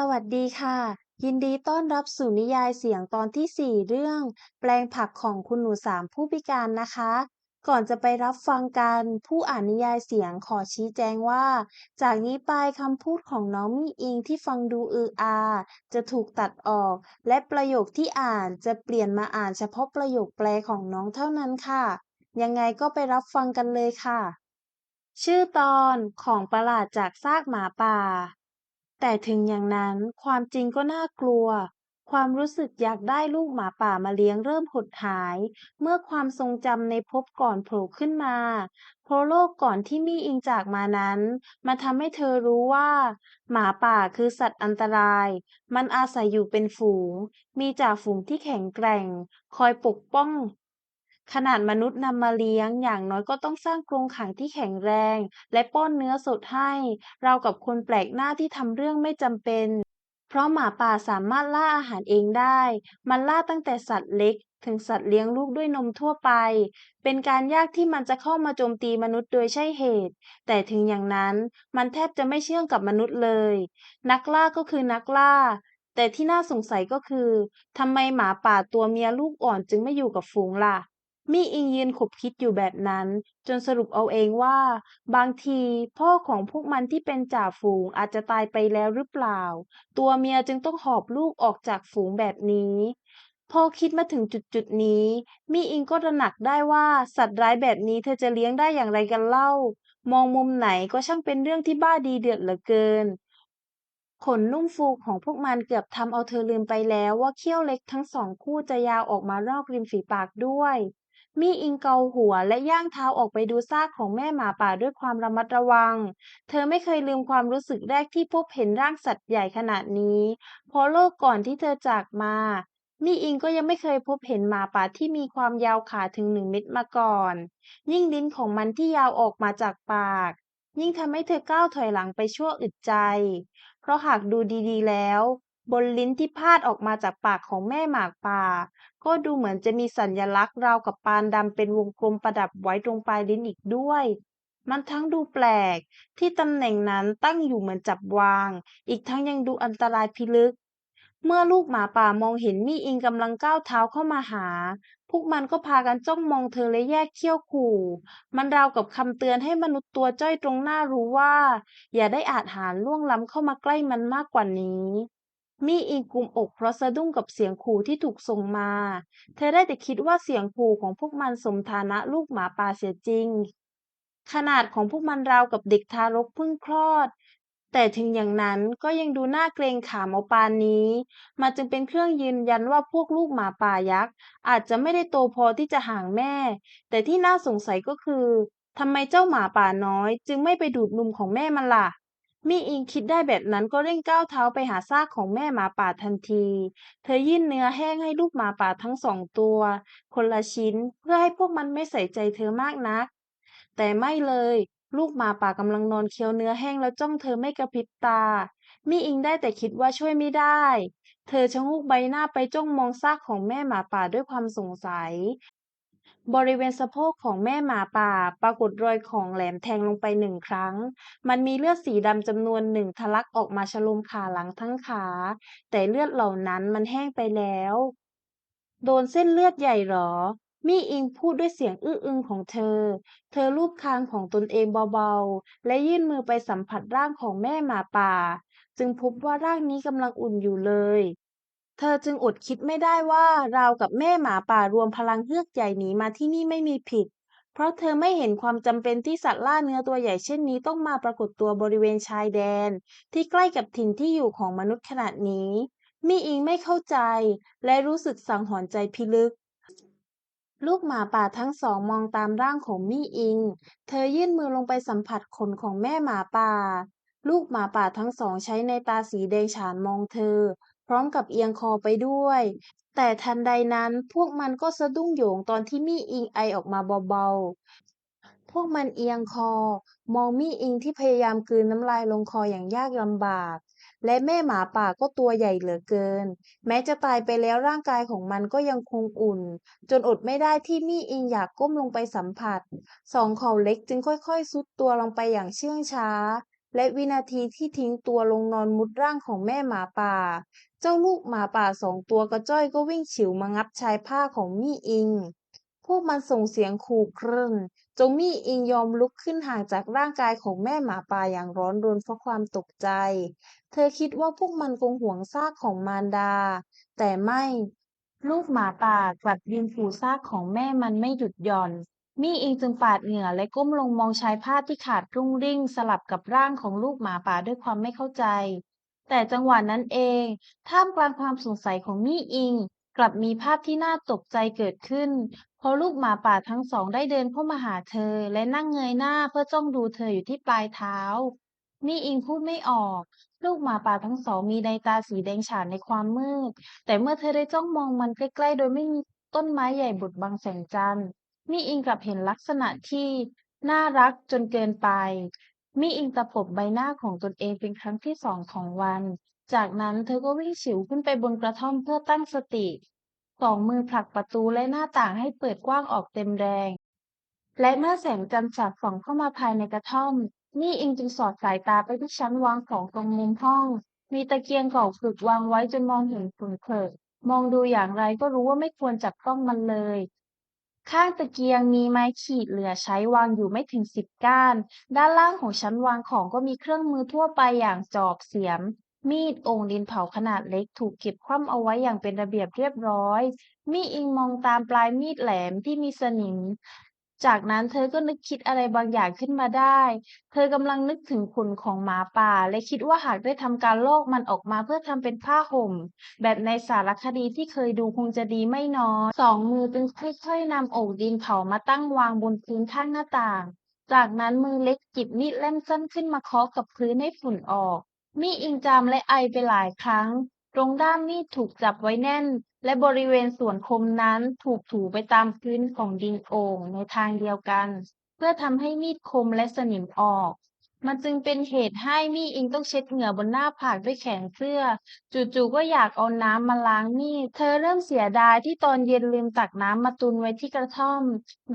สวัสดีค่ะ ยินดีต้อนรับสู่นิยายเสียงตอนที่ 4 เรื่อง แปลงผักของคุณหนูสามผู้พิการนะคะ ก่อนจะไปรับฟังกันผู้อ่านนิยายเสียงขอชี้แจงว่า จากนี้ไปคำพูดของน้องมีอิงที่ฟังดูอืออา จะถูกตัดออก และประโยคที่อ่านจะเปลี่ยนมาอ่านเฉพาะประโยคแปลของน้องเท่านั้นค่ะ ยังไงก็ไปรับฟังกันเลยค่ะ ชื่อตอนของประหลาดจากซากหมาป่า แต่ถึงอย่างนั้น ความจริงก็น่ากลัว ความรู้สึกอยากได้ลูกหมาป่ามาเลี้ยงเริ่มหดหาย เมื่อความทรงจำในภพก่อนโผล่ขึ้นมา เพราะโลกก่อนที่มี่อิงจากมานั้นมาทำให้เธอรู้ว่า หมาป่าคือสัตว์อันตราย มันอาศัยอยู่เป็นฝูง มีจ่าฝูงที่แข็งแกร่ง คอยปกป้อง ขนาดมนุษย์นำมาเลี้ยงอย่างน้อยก็ต้องสร้างกรงขังที่แข็งแรง และป้อนเนื้อสดให้ เรากับคนแปลกหน้าที่ทำเรื่องไม่จำเป็น เพราะหมาป่าสามารถล่าอาหารเองได้ มันล่าตั้งแต่สัตว์เล็ก ถึงสัตว์เลี้ยงลูกด้วยนมทั่วไป เป็นการยากที่มันจะเข้ามาโจมตีมนุษย์โดยใช่เหตุ แต่ถึงอย่างนั้นมันแทบจะไม่เชื่องกับมนุษย์เลย นักล่าก็คือนักล่าแต่ที่น่าสงสัยก็คือทำไมหมาป่าตัวเมียลูกอ่อนจึงไม่อยู่กับฝูงล่ะ มี่อิงยืนขบคิดอยู่แบบนั้น จนสรุปเอาเองว่า บางทีพ่อของพวกมันที่เป็นจ่าฝูงอาจจะตายไปแล้วหรือเปล่า ตัวเมียจึงต้องหอบลูกออกจากฝูงแบบนี้ พอคิดมาถึงจุดจุดนี้ มี่อิงก็ระหนักได้ว่าสัตว์ร้ายแบบนี้เธอจะเลี้ยงได้อย่างไรกันเล่า มองมุมไหนก็ช่างเป็นเรื่องที่บ้าดีเดือดเหลือเกินขนนุ่มฟูของพวกมันเกือบทำเอาเธอลืมไปแล้วว่าเขี้ยวเล็กทั้งสองคู่จะยาวออกมารอกริมฝีปากด้วย มี่อิงเกาหัวและย่างเท้าออกไปดูซากของแม่หมาป่าด้วยความระมัดระวัง เธอไม่เคยลืมความรู้สึกแรกที่พบเห็นร่างสัตว์ใหญ่ขนาดนี้ เพราะโลกก่อนที่เธอจากมา มี่อิงก็ยังไม่เคยพบเห็นหมาป่าที่มีความยาวขาถึงหนึ่งเมตรมาก่อน ยิ่งลิ้นของมันที่ยาวออกมาจากปาก ยิ่งทำให้เธอก้าวถอยหลังไปชั่วอึดใจ เพราะหากดูดีๆแล้ว บนลิ้นที่พาดออกมาจากปากของแม่หมากป่า ก็ดูเหมือนจะมีสัญลักษณ์ราวกับปานดำเป็นวงกลมประดับไว้ตรงปลายลิ้นอีกด้วย มันทั้งดูแปลก ที่ตำแหน่งนั้นตั้งอยู่เหมือนจับวาง อีกทั้งยังดูอันตรายพิลึก เมื่อลูกหมาป่ามองเห็นมี่อิงกำลังก้าวเท้าเข้ามาหา พวกมันก็พากันจ้องมองเธอและแยกเขี้ยวขู่ มันราวกับคำเตือนให้มนุษย์ตัวจ้อยตรงหน้ารู้ว่า อย่าได้อาจหาญล่วงล้ำเข้ามาใกล้มันมากกว่านี้ มี่อิงกุมอกเพราะสะดุ้งกับเสียงขู่ที่ถูกส่งมา เธอได้แต่คิดว่าเสียงขู่ของพวกมันสมฐานะลูกหมาป่าเสียจริง ขนาดของพวกมันราวกับเด็กทารกเพิ่งคลอด แต่ถึงอย่างนั้นก็ยังดูน่าเกรงขามเอาปานนี้ มันจึงเป็นเครื่องยืนยันว่าพวกลูกหมาป่ายักษ์อาจจะไม่ได้โตพอที่จะห่างแม่ แต่ที่น่าสงสัยก็คือทำไมเจ้าหมาป่าน้อย จึงไม่ไปดูดนมของแม่มันล่ะ มี่อิงคิดได้แบบนั้นก็เร่งก้าวเท้าไปหาซากของแม่หมาป่าทันที เธอยื่นเนื้อแห้งให้ลูกหมาป่าทั้งสองตัว คนละชิ้นเพื่อให้พวกมันไม่ใส่ใจเธอมากนัก แต่ไม่เลย ลูกหมาป่ากำลังนอนเคี้ยวเนื้อแห้งแล้วจ้องเธอไม่กระพริบตา มี่อิงได้แต่คิดว่าช่วยไม่ได้ เธอชะโงกใบหน้าไปจ้องมองซากของแม่หมาป่าด้วยความสงสัย บริเวณสะโพกของแม่หมาป่า ปรากฏรอยของแหลมแทงลงไปหนึ่งครั้ง มันมีเลือดสีดำจำนวนหนึ่งทะลักออกมาชโลมขาหลังทั้งขา แต่เลือดเหล่านั้นมันแห้งไปแล้ว โดนเส้นเลือดใหญ่หรอ มี่อิงพูดด้วยเสียงอื้ออึงของเธอ เธอลูบคางของตนเองเบาๆ และยื่นมือไปสัมผัสร่างของแม่หมาป่า จึงพบว่าร่างนี้กำลังอุ่นอยู่เลย เธอจึงอดคิดไม่ได้ว่าราวกับแม่หมาป่ารวมพลังเฮือกใหญ่หนีมาที่นี่ไม่มีผิด เพราะเธอไม่เห็นความจำเป็นที่สัตว์ล่าเนื้อตัวใหญ่เช่นนี้ต้องมาปรากฏตัวบริเวณชายแดน ที่ใกล้กับถิ่นที่อยู่ของมนุษย์ขนาดนี้ มี่อิงไม่เข้าใจ และรู้สึกสังหรณ์ใจพิลึก ลูกหมาป่าทั้งสองมองตามร่างของมี่อิง เธอยื่นมือลงไปสัมผัสขนของแม่หมาป่า ลูกหมาป่าทั้งสองใช้ในตาสีแดงฉานมองเธอ พร้อมกับเอียงคอไปด้วย แต่ทันใดนั้นพวกมันก็สะดุ้งโหยงตอนที่มี่อิงไอออกมาเบาๆ พวกมันเอียงคอ มองมี่อิงที่พยายามกลืนน้ำลายลงคออย่างยากลำบาก และแม่หมาป่าก็ตัวใหญ่เหลือเกิน แม้จะตายไปแล้วร่างกายของมันก็ยังคงอุ่น จนอดไม่ได้ที่มี่อิงอยากก้มลงไปสัมผัส สองเขาเล็กจึงค่อยๆซุดตัวลงไปอย่างเชื่องช้า และวินาทีที่ทิ้งตัวลงนอนมุดร่างของแม่หมาป่า เจ้าลูกหมาป่าสองตัวกระจ้อยก็วิ่งฉิวมางับชายผ้าของมี่อิง พวกมันส่งเสียงขู่ครึ่นจงมี่อิงยอมลุกขึ้นห่างจากร่างกายของแม่หมาป่าอย่างร้อนรนเพราะความตกใจ เธอคิดว่าพวกมันคงหวงซากของมารดา แต่ไม่ ลูกหมาป่ากลับยืนขู่ซากของแม่มันไม่หยุดหย่อน มี่อิงจึงปาดเหงื่อและก้มลงมองชายผ้าที่ขาดรุ่งริ่งสลับกับร่างของลูกหมาป่าด้วยความไม่เข้าใจ แต่จังหวะนั้นเอง ท่ามกลางความสงสัยของมี่อิง กลับมีภาพที่น่าตกใจเกิดขึ้น เพราะลูกหมาป่าทั้งสองได้เดินเข้ามาหาเธอ และนั่งเงยหน้าเพื่อจ้องดูเธออยู่ที่ปลายเท้า มี่อิงพูดไม่ออก ลูกหมาป่าทั้งสองมีในตาสีแดงฉานในความมืด แต่เมื่อเธอได้จ้องมองมันใกล้ๆ โดยไม่มีต้นไม้ใหญ่บดบังแสงจันทร์ มี่อิงกลับเห็นลักษณะที่น่ารักจนเกินไปมี่อิงตะปบใบหน้าของตนเองเป็นครั้งที่สองของวัน จากนั้นเธอก็วิ่งฉิวขึ้นไปบนกระท่อมเพื่อตั้งสติ สองมือผลักประตูและหน้าต่างให้เปิดกว้างออกเต็มแรง และเมื่อแสงจันทร์สาดส่องเข้ามาภายในกระท่อม มี่อิงจึงสอดสายตาไปที่ชั้นวางของตรงมุมห้อง มีตะเกียงเก่าฝึกวางไว้จนมองเห็นฝุ่นเผิกมองดูอย่างไรก็รู้ว่าไม่ควรจับต้องมันเลย ข้างตะเกียงมีไม้ขีดเหลือใช้วางอยู่ไม่ถึงสิบก้าน ด้านล่างของชั้นวางของก็มีเครื่องมือทั่วไปอย่างจอบเสียม มีดโอ่งดินเผาขนาดเล็กถูกเก็บคว่ำเอาไว้อย่างเป็นระเบียบเรียบร้อย มีอิงมองตามปลายมีดแหลมที่มีสนิม จากนั้นเธอก็นึกคิดอะไรบางอย่างขึ้นมาได้ เธอกำลังนึกถึงขนของหมาป่า และคิดว่าหากได้ทำการลอกมันออกมาเพื่อทำเป็นผ้าห่ม แบบในสารคดีที่เคยดูคงจะดีไม่น้อยสองมือจึงค่อยๆนำโอ่งดินเผามาตั้งวางบนพื้นข้างหน้าต่าง จากนั้นมือเล็กจิบมีดเล่มสั้นขึ้นมาเคาะกับพื้นให้ฝุ่นออก มีอิงจามและไอไปหลายครั้ง ตรงด้ามมีดถูกจับไว้แน่น และบริเวณส่วนคมนั้นถูกถูไปตามพื้นของดินโอ่งในทางเดียวกัน เพื่อทำให้มีดคมและสนิมออก มันจึงเป็นเหตุให้มี่อิงต้องเช็ดเหงื่อบนหน้าผากด้วยแขนเสื้อ จู่ๆก็อยากเอาน้ำมาล้างมีด เธอเริ่มเสียดายที่ตอนเย็นลืมตักน้ำมาตุนไว้ที่กระท่อม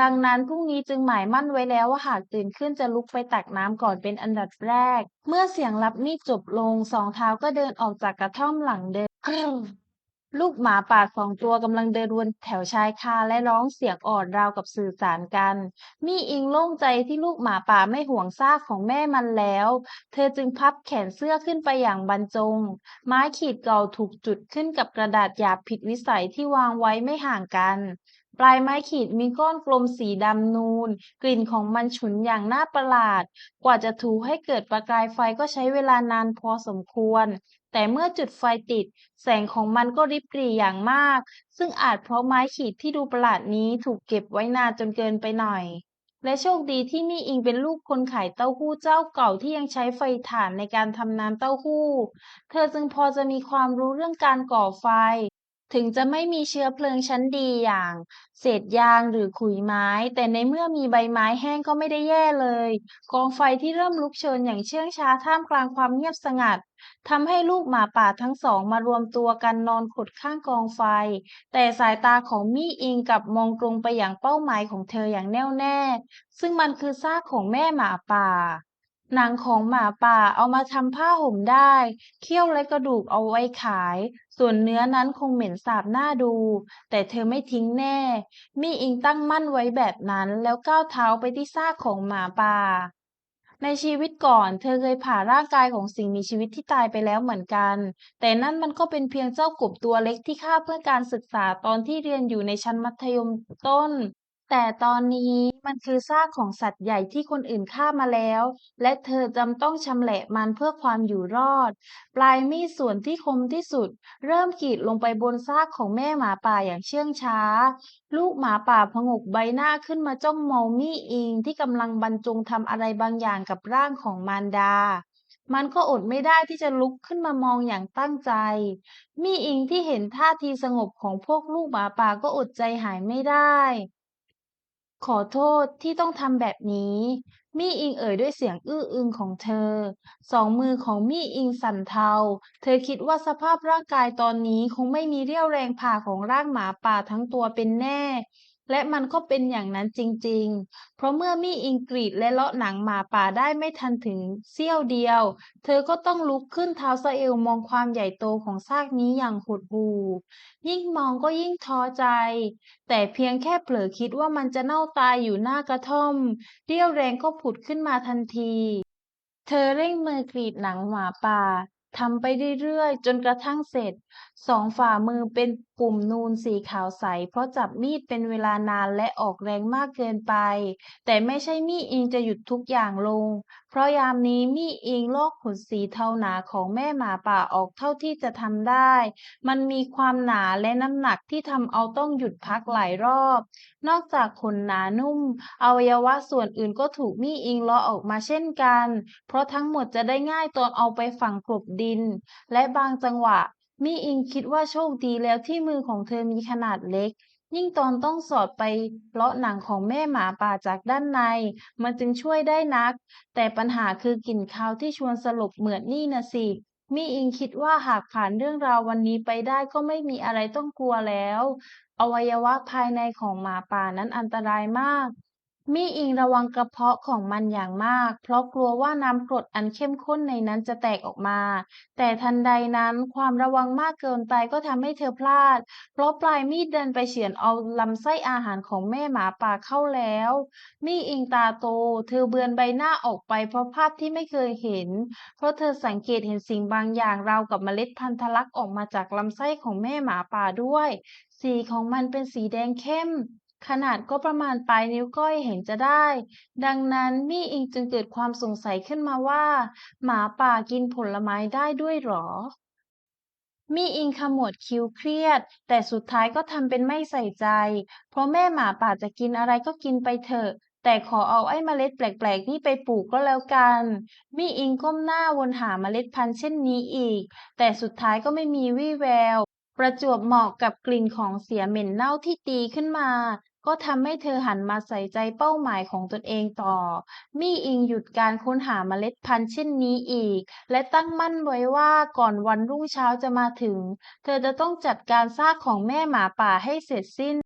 ดังนั้นพรุ่งนี้จึงหมายมั่นไว้แล้วว่าหากตื่นขึ้นจะลุกไปตักน้ำก่อนเป็นอันดับแรก เมื่อเสียงรับมีดจบลงสองเท้าก็เดินออกจากกระท่อมหลังเดิม ลูกหมาป่าสองตัวกำลังเดินวนแถวชายคาและร้องเสียงออนราวกับสื่อสารกัน มี่อิงโล่งใจที่ลูกหมาป่าไม่ห่วงซากของแม่มันแล้ว เธอจึงพับแขนเสื้อขึ้นไปอย่างบรรจง ไม้ขีดเก่าถูกจุดขึ้นกับกระดาษหยาบผิดวิสัยที่วางไว้ไม่ห่างกัน ปลายไม้ขีดมีก้อนกลมสีดำนูน กลิ่นของมันฉุนอย่างน่าประหลาด กว่าจะถูให้เกิดประกายไฟก็ใช้เวลานานพอสมควร แต่เมื่อจุดไฟติด แสงของมันก็ริบหรี่อย่างมาก ซึ่งอาจเพราะไม้ขีดที่ดูประหลาดนี้ถูกเก็บไว้นานจนเกินไปหน่อย และโชคดีที่มี่อิงเป็นลูกคนขายเต้าหู้เจ้าเก่าที่ยังใช้ไฟถ่านในการทำน้ำเต้าหู้ เธอจึงพอจะมีความรู้เรื่องการก่อไฟ ถึงจะไม่มีเชื้อเพลิงชั้นดีอย่าง เศษยางหรือขุยไม้ แต่ในเมื่อมีใบไม้แห้งก็ไม่ได้แย่เลย กองไฟที่เริ่มลุกโชนอย่างเชื่องช้าท่ามกลางความเงียบสงัดทำให้ลูกหมาป่าทั้งสองมารวมตัวกันนอนขดข้างกองไฟ แต่สายตาของมี่อิงกับมองตรงไปอย่างเป้าหมายของเธออย่างแน่วแน่ ซึ่งมันคือซากของแม่หมาป่า หนังของหมาป่าเอามาทำผ้าห่มได้เขี้ยวและกระดูกเอาไว้ขาย ส่วนเนื้อนั้นคงเหม็นสาบหน่าดู แต่เธอไม่ทิ้งแน่ มี่อิงตั้งมั่นไว้แบบนั้นแล้วก้าวเท้าไปที่ซากของหมาป่า ในชีวิตก่อนเธอเคยผ่าร่างกายของสิ่งมีชีวิตที่ตายไปแล้วเหมือนกัน แต่นั่นมันก็เป็นเพียงเจ้ากบตัวเล็กที่ฆ่าเพื่อการศึกษาตอนที่เรียนอยู่ในชั้นมัธยมต้น แต่ตอนนี้มันคือซากของสัตว์ใหญ่ที่คนอื่นฆ่ามาแล้ว และเธอจำต้องชำแหละมันเพื่อความอยู่รอด ปลายมีดส่วนที่คมที่สุด เริ่มกรีดลงไปบนซากของแม่หมาป่าอย่างเชื่องช้า ลูกหมาป่าผงกใบหน้าขึ้นมาจ้องมองมี่อิงที่กำลังบรรจงทำอะไรบางอย่างกับร่างของมารดามันก็อดไม่ได้ที่จะลุกขึ้นมามองอย่างตั้งใจ มี่อิงที่เห็นท่าทีสงบของพวกลูกหมาป่าก็อดใจหายไม่ได้ ขอโทษที่ต้องทำแบบนี้ มี่อิงเอ่ยด้วยเสียงอื้ออึงของเธอ สองมือของมี่อิงสั่นเทา เธอคิดว่าสภาพร่างกายตอนนี้คงไม่มีเรี่ยวแรงผ่าของร่างหมาป่าทั้งตัวเป็นแน่ และมันก็เป็นอย่างนั้นจริงๆ เพราะเมื่อมี่อิงกรีดและเลาะหนังหมาป่าได้ไม่ทันถึงเสี้ยวเดียว เธอก็ต้องลุกขึ้นเท้าสะเอวมองความใหญ่โตของซากนี้อย่างหดหู่ยิ่งมองก็ยิ่งท้อใจ แต่เพียงแค่เผลอคิดว่ามันจะเน่าตายอยู่หน้ากระท่อม เรี่ยวแรงก็ผุดขึ้นมาทันที เธอเร่งมือกรีดหนังหมาป่าทำไปเรื่อยๆ จนกระทั่งเสร็จ สองฝ่ามือเป็นปุ่มนูนสีขาวใส เพราะจับมีดเป็นเวลานานและออกแรงมากเกินไป แต่ไม่ใช่มี่อิงจะหยุดทุกอย่างลง เพราะยามนี้มี่อิงลอกขนสีเทาหนาของแม่หมาป่าออกเท่าที่จะทำได้ มันมีความหนาและน้ำหนักที่ทำเอาต้องหยุดพักหลายรอบ นอกจากขนหนานุ่ม อวัยวะส่วนอื่นก็ถูกมี่อิงเลาะออกมาเช่นกัน เพราะทั้งหมดจะได้ง่ายตอนเอาไปฝังกลบดิน และบางจังหวะ มี่อิงคิดว่าโชคดีแล้วที่มือของเธอมีขนาดเล็ก ยิ่งตอนต้องสอดไปเลาะหนังของแม่หมาป่าจากด้านใน มันจึงช่วยได้นัก แต่ปัญหาคือกลิ่นคาวที่ชวนสลบเหมือดนี่นะสิมี่อิงคิดว่าหากผ่านเรื่องราววันนี้ไปได้ก็ไม่มีอะไรต้องกลัวแล้ว อวัยวะภายในของหมาป่านั้นอันตรายมาก มี่อิงระวังกระเพาะของมันอย่างมาก เพราะกลัวว่าน้ำกรดอันเข้มข้นในนั้นจะแตกออกมา แต่ทันใดนั้นความระวังมากเกินไปก็ทำให้เธอพลาด เพราะปลายมีดเดันไปเฉือนเอาลำไส้อาหารของแม่หมาป่าเข้าแล้ว มี่อิงตาโต เธอเบือนใบหน้าออกไปเพราะภาพที่ไม่เคยเห็น เพราะเธอสังเกตเห็นสิ่งบางอย่างราวกับเมล็ดพันธุ์ทะลักออกมาจากลำไส้ของแม่หมาป่าด้วย สีของมันเป็นสีแดงเข้ม ขนาดก็ประมาณปลายนิ้วก้อยเห็นจะได้ ดังนั้นมี่อิงจึงเกิดความสงสัยขึ้นมาว่า หมาป่ากินผลไม้ได้ด้วยหรอ มี่อิงขมวดคิ้วเครียด แต่สุดท้ายก็ทำเป็นไม่ใส่ใจ เพราะแม่หมาป่าจะกินอะไรก็กินไปเถอะ แต่ขอเอาไอ้เมล็ดแปลกๆนี่ไปปลูกก็แล้วกัน มี่อิงก้มหน้าวนหาเมล็ดพันธุ์เช่นนี้อีก แต่สุดท้ายก็ไม่มีวี่แวว ประจวบเหมาะกับกลิ่นของเสียเหม็นเน่าที่ตีขึ้นมา ก็ทำให้เธอหันมาใส่ใจเป้าหมายของตนเองต่อ มี่อิงหยุดการค้นหาเมล็ดพันธุ์เช่นนี้อีก และตั้งมั่นไว้ว่าก่อนวันรุ่งเช้าจะมาถึง เธอจะต้องจัดการซากของแม่หมาป่าให้เสร็จสิ้น